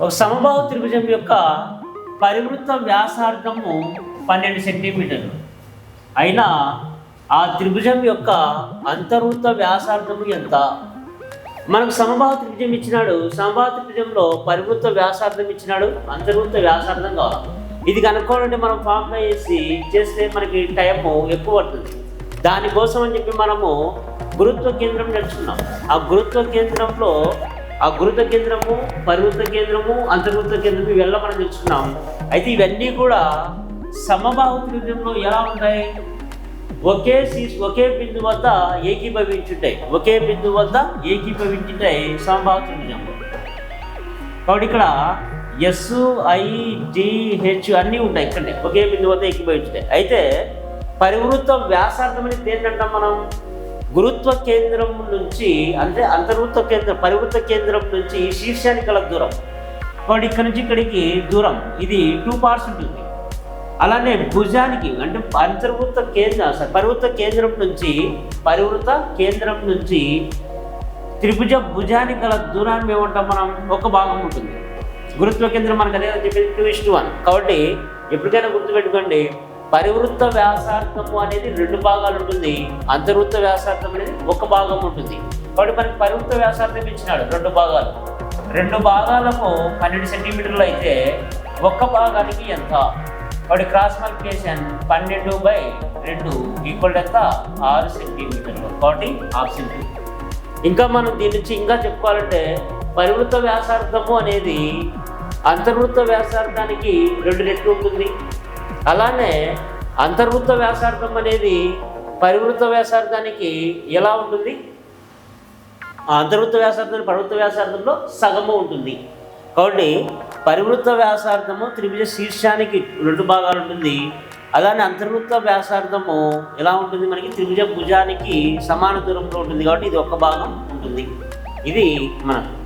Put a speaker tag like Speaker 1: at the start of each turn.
Speaker 1: ఒక సమభావ త్రిభుజం యొక్క పరివృత్త వ్యాసార్థము పన్నెండు సెంటీమీటర్లు. అయినా ఆ త్రిభుజం యొక్క అంతర్వృత్త వ్యాసార్థము ఎంత? మనకు సమభావ త్రిభుజం ఇచ్చినాడు. సమభావ త్రిభుజంలో పరివృత్త వ్యాసార్థం ఇచ్చినాడు. అంతర్వృత్త వ్యాసార్థం కావాలి. ఇది కనుక్కోవాలంటే మనం ఫార్ములా వేసి చేస్తే మనకి టైం ఎక్కువ పడుతుంది. దానికోసం అని చెప్పి మనము గురుత్వ కేంద్రం నేర్చుకున్నాం ఆ గురుత్వ కేంద్రంలో ఆ గురుత్వ కేంద్రము పరివృత్త కేంద్రము అంతర్వృత్త కేంద్రము ఇవెల్ల మనం తెలుసుకున్నాం. అయితే ఇవన్నీ కూడా సమబాహు త్రిభుజంలో ఎలా ఉంటాయి? ఒకే సీస్ ఒకే బిందు వద్ద ఏకీభవించుంటాయి. ఒకే బిందు వద్ద ఏకీభవించుంటాయి సమబాహు త్రిభుజంలో కాబట్టి ఇక్కడ ఎస్ ఐ డి హెచ్ అన్నీ ఉంటాయి ఇక్కడే ఒకే బిందు వద్ద ఏకీభవించుంటాయి. అయితే పరివృత్త వ్యాసార్థం అనేది ఏంటంటాం మనం? గురుత్వ కేంద్రం నుంచి అంటే అంతర్వృత్వ కేంద్రం పరివృత్త కేంద్రం నుంచి శీర్షానికి గల దూరం. కాబట్టి ఇక్కడ నుంచి ఇక్కడికి దూరం. ఇది టూ పార్ట్స్ ఉంటుంది. అలానే భుజానికి అంటే అంతర్వృత్త కేంద్రం పరివృత్త కేంద్రం నుంచి పరివృత్త కేంద్రం నుంచి త్రిభుజ భుజానికి గల దూరాన్ని ఏమంటాం మనం? ఒక భాగం ఉంటుంది. గురుత్వ కేంద్రం మనకు అదే చెప్పేది టూ ఇస్ వన్ కాబట్టి ఎప్పటికైనా గుర్తుపెట్టుకోండి. పరివృత్త వ్యాసార్థము అనేది రెండు భాగాలు ఉంటుంది. అంతర్వృత్త వ్యాసార్థం అనేది ఒక భాగం ఉంటుంది. కాబట్టి మనకి పరివృత్త వ్యాసార్థం ఇచ్చినాడు రెండు భాగాలు. రెండు భాగాలకు పన్నెండు సెంటీమీటర్లు అయితే ఒక్క భాగానికి ఎంత? వాడి క్రాస్ మల్టిప్లికేషన్ పన్నెండు బై రెండు ఈక్వల్ ఎంత? ఆరు సెంటీమీటర్లు. కాబట్టి ఆప్షన్ టూ ఇంకా మనం దీని నుంచి ఇంకా చెప్పుకోవాలంటే పరివృత్త వ్యాసార్థము అనేది అంతర్వృత్త వ్యాసార్థానికి రెండు రెట్లు ఉంటుంది. అలానే అంతర్వృత్త వ్యాసార్థం అనేది పరివృత్త వ్యాసార్థానికి ఎలా ఉంటుంది? అంతర్వృత్త వ్యాసార్థం పరివృత్త వ్యాసార్థంలో సగము ఉంటుంది. కాబట్టి పరివృత్త వ్యాసార్థము త్రిభుజ శీర్షానికి రెండు భాగాలు ఉంటుంది. అలానే అంతర్వృత్త వ్యాసార్థము ఎలా ఉంటుంది? మనకి త్రిభుజ భుజానికి సమాన దూరంలో ఉంటుంది కాబట్టి ఇది ఒక భాగం ఉంటుంది. ఇది మనకు